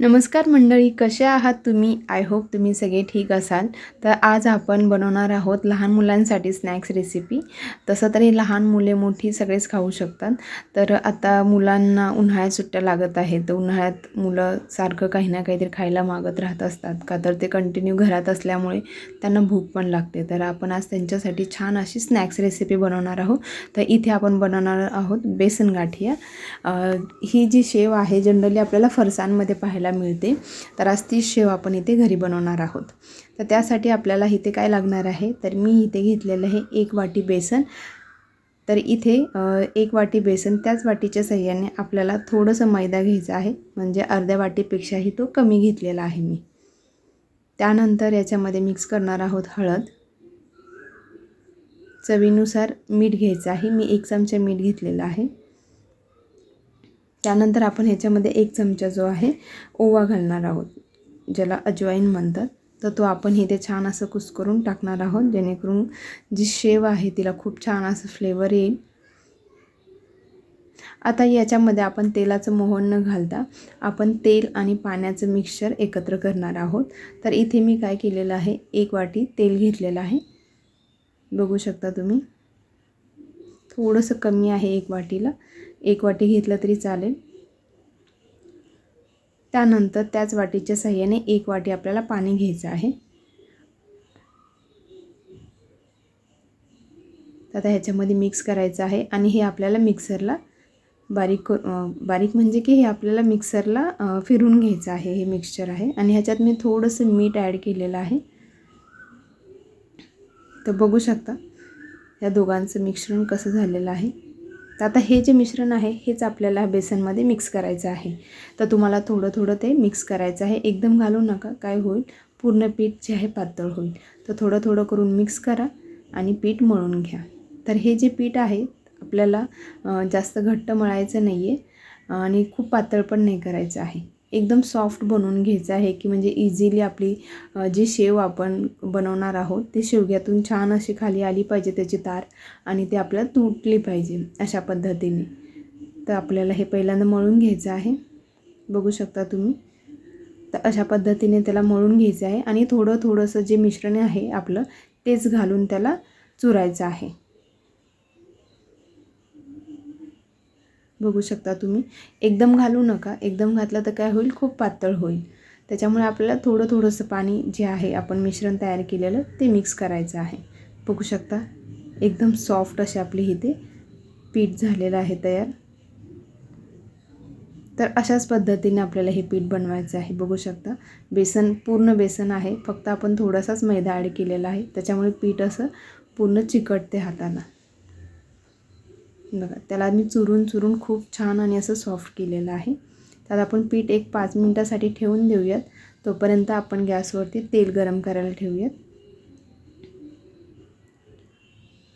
नमस्कार मंडळी कसे आहात तुम्ही? आय होप तुम्ही सगळे ठीक असाल. तर आज आपण बनवणार आहोत लहान मुलांसाठी स्नॅक्स रेसिपी तसं तर हे लहान मुले मोठी सगळेच खाऊ शकतात. तर आता मुलांना उन्हाळ्यात सुट्ट्या लागत आहेत. तर उन्हाळ्यात मुलं सारखं काही ना काहीतरी खायला मागत राहत असतात का तर ते कंटिन्यू घरात असल्यामुळे त्यांना भूक पण लागते. तर आपण आज त्यांच्यासाठी छान अशी स्नॅक्स रेसिपी बनवणार आहोत. तर इथे आपण बनवणार आहोत बेसन गाठिया. ही जी शेव आहे जनरली आपल्याला फरसाणमध्ये पाहायला मिळते. तर आज ती शेव आपण इथे घरी बनवणार आहोत. तर त्यासाठी आपल्याला इथे काय लागणार आहे? तर मी इथे घेतलेलं आहे एक वाटी बेसन. तर इथे एक वाटी बेसन त्याच वाटीच्या सहाय्याने आपल्याला थोडंसं मैदा घ्यायचं आहे. म्हणजे अर्ध्या वाटीपेक्षाही तो कमी घेतलेला आहे मी. त्यानंतर याच्यामध्ये मिक्स करणार आहोत हळद. चवीनुसार मीठ घ्यायचं आहे. मी एक चमचा मीठ घेतलेला आहे. त्यानंतर आपण ह्याच्यामध्ये एक चमचा जो आहे ओवा घालणार आहोत ज्याला अजवाईन म्हणतात. तर तो आपण इथे छान असं कुस्करून टाकणार आहोत जेणेकरून जी शेव आहे तिला खूप छान असं फ्लेवर येईल. आता याच्यामध्ये आपण तेलाचं मोहन न घालता आपण तेल आणि पाण्याचं मिक्सचर एकत्र करणार आहोत. तर इथे मी काय केलेलं आहे एक वाटी तेल घेतलेलं आहे. बघू शकता तुम्ही. थोडंसं कमी आहे एक वाटीला. एक वाटी घेतलं तरी चालेल. त्यानंतर त्याच वाटीच्या साह्याने एक वाटी आपल्याला पाणी घ्यायचं आहे. आता ह्याच्यामध्ये मिक्स करायचं आहे आणि हे आपल्याला मिक्सरला बारीक बारीक म्हणजे की हे आपल्याला मिक्सरला फिरून घ्यायचं आहे. हे मिक्सचर आहे. आणि ह्याच्यात मी थोडंसं मीठ ॲड केलेलं आहे. तर बघू शकता. या दोघांचं मिश्रण कसं झालेलं आहे? तर आता हे जे मिश्रण आहे हेच आपल्याला बेसनमध्ये मिक्स करायचं आहे. तर तुम्हाला थोडं थोडं ते मिक्स करायचं आहे. एकदम घालू नका. काय होईल? पूर्ण पीठ जे आहे पातळ होईल. तर थोडं थोडं करून मिक्स करा आणि पीठ मळून घ्या. तर हे जे पीठ आहे आपल्याला जास्त घट्ट मळायचं नाही आहे आणि खूप पातळ पण नाही करायचं आहे. एकदम सॉफ्ट बनवून घ्यायचं आहे की म्हणजे इझिली आपली जी शेव आपण बनवणार आहोत ती शेवग्यातून छान अशी खाली आली पाहिजे त्याची तार आणि ती आपल्याला तुटली पाहिजे अशा पद्धतीने. तर आपल्याला हे पहिल्यांदा मळून घ्यायचं आहे. बघू शकता तुम्ही. तर अशा पद्धतीने त्याला मळून घ्यायचं आहे आणि थोडं थोडंसं जे मिश्रण आहे आपलं तेच घालून त्याला चुरायचं आहे. बघू शकता तुम्ही. एकदम घालू नका. एकदम घातलं तर काय होईल? खूप पातळ होईल. त्याच्यामुळे आपल्याला थोडं थोडंसं पाणी जे आहे आपण मिश्रण तयार केलेलं ते मिक्स करायचं आहे. बघू शकता? एकदम सॉफ्ट असे आपले इथे पीठ झालेलं आहे तयार. तर अशाच पद्धतीने आपल्याला हे पीठ बनवायचं आहे. बघू शकता? बेसन पूर्ण बेसन आहे. फक्त आपण थोडासाच मैदा ॲड केलेला आहे. त्याच्यामुळे पीठ असं पूर्ण चिकटते हाताला. बघा त्याला मी चुरून चुरून खूप छान आणि असं सॉफ्ट केलेलं आहे. त्यात आपण पीठ एक पाच मिनटासाठी ठेवून देऊयात. तोपर्यंत आपण गॅसवरती तेल गरम करायला ठेवूयात.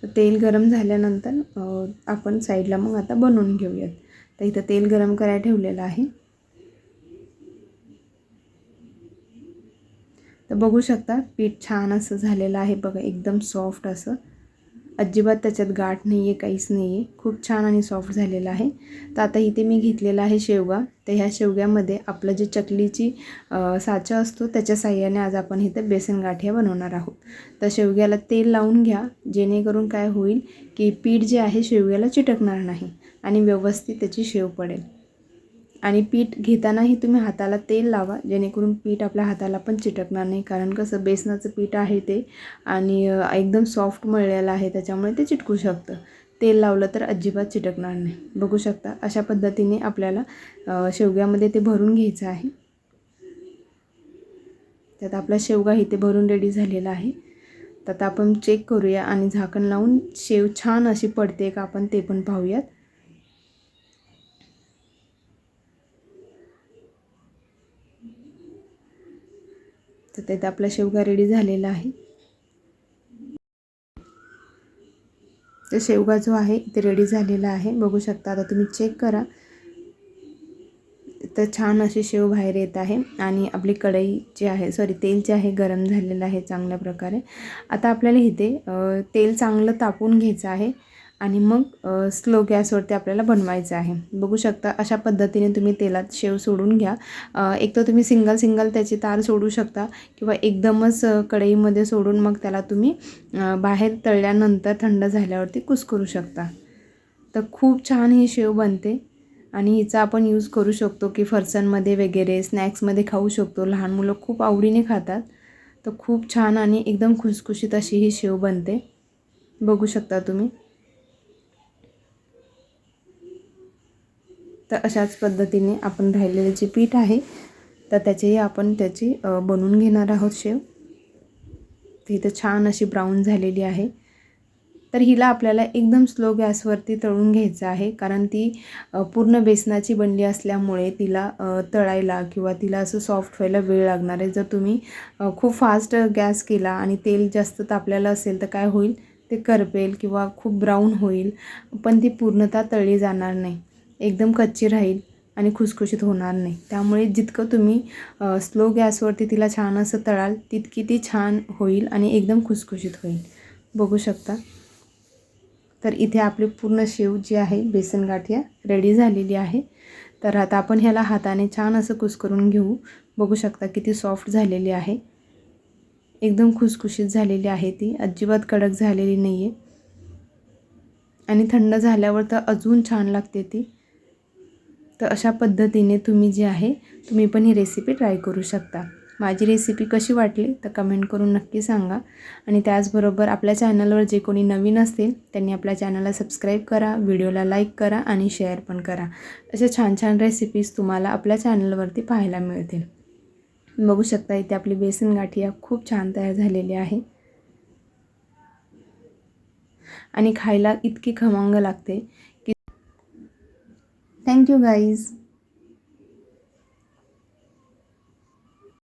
तर तेल गरम झाल्यानंतर आपण साईडला मग आता बनवून घेऊयात. तर इथं तेल गरम करायला ठेवलेलं आहे. तर बघू शकता पीठ छान असं झालेलं आहे. बघा एकदम सॉफ्ट असं. अजिबात त्याच्यात गाठ नाही आहे काहीच नाही आहे खूप छान आणि सॉफ्ट झालेलं आहे. तर आता इथे मी घेतलेला आहे शेवगा. तर ह्या शेवग्यामध्ये आपलं जे चकलीची साचा असतो त्याच्या साह्याने आज आपण इथं बेसन गाठ्या बनवणार आहोत. तर शेवग्याला तेल लावून घ्या. जेणेकरून काय होईल की पीठ जे आहे शेवग्याला चिटकणार नाही आणि व्यवस्थित त्याची शेव पडेल. आणि पीठ घेतानाही तुम्ही हाताला तेल लावा जेणेकरून पीठ आपल्या हाताला पण चिटकणार नाही. कारण कसं बेसनाचं पीठ आहे ते आणि एकदम सॉफ्ट मळलेलं आहे त्याच्यामुळे ते चिटकू शकतं. तेल लावलं तर अजिबात चिटकणार नाही. बघू शकता अशा पद्धतीने आपल्याला शेवग्यामध्ये ते भरून घ्यायचं आहे. त्यात आपला शेवगा इथे भरून रेडी झालेला आहे. तर आता आपण चेक करूया आणि झाकण लावून शेव छान अशी पडते का आपण ते पण पाहूयात. तर त्यात आपला शेवगा रेडी झालेला आहे. तर शेवगा जो आहे ते रेडी झालेला आहे. बघू शकता आता तुम्ही चेक करा. तर छान अशी शेव बाहेर येत आहे आणि आपली कढई जी आहे सॉरी तेल जे आहे गरम झालेलं आहे चांगल्या प्रकारे. आता आपल्याला इथे तेल चांगलं तापून घ्यायचं आहे. आणि मग स्लो गॅसवरती आपल्याला बनवायचं आहे. बघू शकता अशा पद्धतीने तुम्ही तेलात शेव सोडून घ्या. एक तर तुम्ही सिंगल सिंगल त्याची तार सोडू शकता किंवा एकदमच कढईमध्ये सोडून मग त्याला तुम्ही बाहेर तळल्यानंतर थंड झाल्यावरती कुस्करू शकता. तर खूप छान ही शेव बनते आणि हिचा आपण यूज करू शकतो की फरसांमध्ये वगैरे स्नॅक्समध्ये खाऊ शकतो. लहान मुलं खूप आवडीने खातात. तर खूप छान आणि एकदम खुसखुशीत अशी ही शेव बनते. बघू शकता तुम्ही. तर अशाच पद्धतीने आपण राहिलेले जे पीठ आहे तर त्याचेही आपण त्याची बनवून घेणार आहोत शेव. तर छान अशी ब्राऊन झालेली आहे. तर हिला आपल्याला एकदम स्लो गॅसवरती तळून घ्यायचं आहे कारण ती पूर्ण बेसनाची बनली असल्यामुळे तिला तळायला किंवा तिला असं सॉफ्ट व्हायला वेळ लागणार आहे. जर तुम्ही खूप फास्ट गॅस केला आणि तेल जास्त तापलेलं असेल तर काय होईल? ते करपेल किंवा खूप ब्राऊन होईल पण ती पूर्णतः तळली जाणार नाही. एकदम कच्ची राहील आणि खुसखुशीत होणार नाही. त्यामुळे जितकं तुम्ही स्लो गॅसवरती तिला छान असं तळाल तितकी ती छान होईल आणि एकदम खुसखुशीत होईल. बघू शकता. तर इथे आपली पूर्ण शेव जी आहे बेसन गाठिया रेडी झालेली आहे. तर आता आपण ह्याला हाताने छान असं कुस्करून घेऊ. बघू शकता किती सॉफ्ट झालेली आहे. एकदम खुसखुशीत झालेली आहे ती. अजिबात कडक झालेली नाही आहे आणि थंड झाल्यावर तर अजून छान लागते ती. तर अशा पद्धतीने तुम्ही जी आहे तुम्ही पण ही रेसिपी ट्राय करू शकता. माझी रेसिपी कशी वाटली तर कमेंट करून नक्की सांगा. आणि त्याचबरोबर आपल्या चॅनलवर जे कोणी नवीन असतील त्यांनी आपल्या चॅनलला सबस्क्राईब करा व्हिडिओला लाईक करा आणि शेअर पण करा. अशा छान छान रेसिपीज तुम्हाला आपल्या चॅनलवरती पाहायला मिळतील. बघू शकता इथे आपली बेसन गाठिया खूप छान तयार झालेली आहे. आणि खायला इतकी खमंग लागते Thank you guys.